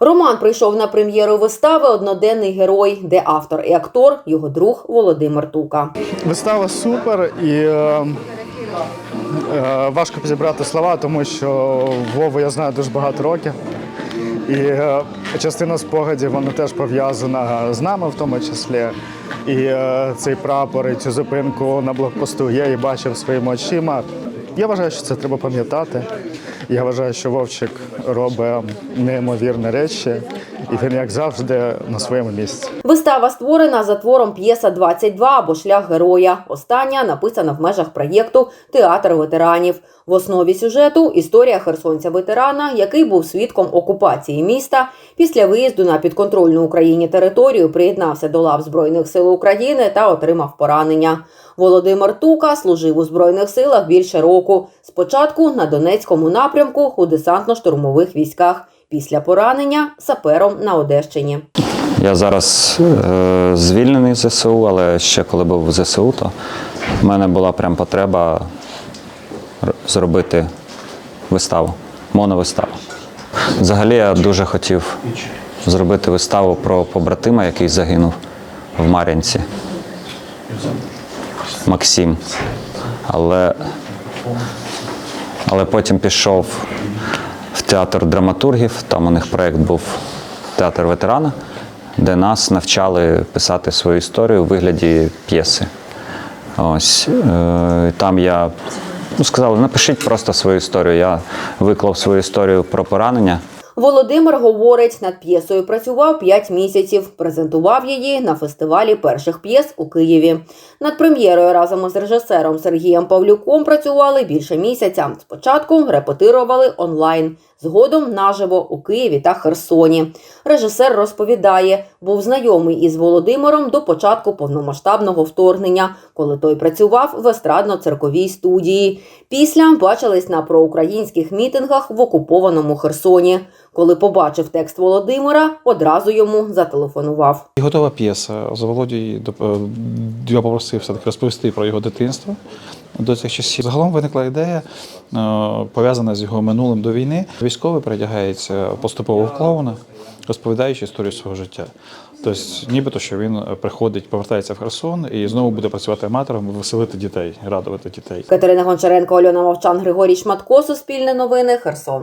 Роман прийшов на прем'єру вистави Одноденний герой, де автор і актор його друг Володимир Тука. Вистава супер і е, е, важко підібрати слова, тому що Вову я знаю дуже багато років. І е, частина спогадів вона теж пов'язана з нами в тому числі. І е, цей прапор, і цю зупинку на блокпосту я і бачив своїми очима. Я вважаю, що це треба пам'ятати. Я вважаю, що Вовчик робить неймовірні речі, і він, як завжди, на своєму місці. Вистава створена за твором п'єса 22 або Шлях героя. Остання написана в межах проєкту Театр ветеранів. В основі сюжету історія херсонця ветерана, який був свідком окупації міста. Після виїзду на підконтрольну Україні територію приєднався до лав Збройних сил України та отримав поранення. Володимир Тука служив у збройних силах більше року. Спочатку на Донецькому напрямку у десантно-штурмових військах. Після поранення сапером на Одещині. Я зараз е, звільнений з ЗСУ, але ще коли був в ЗСУ, то в мене була прям потреба зробити виставу, моновиставу. Взагалі я дуже хотів зробити виставу про побратима, який загинув в Мар'янці. Максим. Але, але потім пішов театр драматургів. Там у них проєкт був театр ветерана, де нас навчали писати свою історію у вигляді п'єси. Ось е, там я ну, сказав, напишіть просто свою історію. Я виклав свою історію про поранення. Володимир говорить, над п'єсою працював 5 місяців. Презентував її на фестивалі перших п'єс у Києві. Над прем'єрою разом із режисером Сергієм Павлюком працювали більше місяця. Спочатку репетирували онлайн, згодом наживо у Києві та Херсоні. Режисер розповідає, був знайомий із Володимиром до початку повномасштабного вторгнення, коли той працював в естрадно-цирковій студії. Після бачились на проукраїнських мітингах в окупованому Херсоні. Коли побачив текст Володимира, одразу йому зателефонував. І готова п'єса. З Володією доп- е, я попросив все-таки розповісти про його дитинство до цих часів. Загалом виникла ідея, е, пов'язана з його минулим до війни. Військовий передягається поступово в клоуна, розповідаючи історію свого життя. Тобто, нібито, що він приходить, повертається в Херсон і знову буде працювати аматором, веселити дітей, радувати дітей. Катерина Гончаренко, Альона Мовчан, Григорій Шматко, Суспільне новини, Херсон.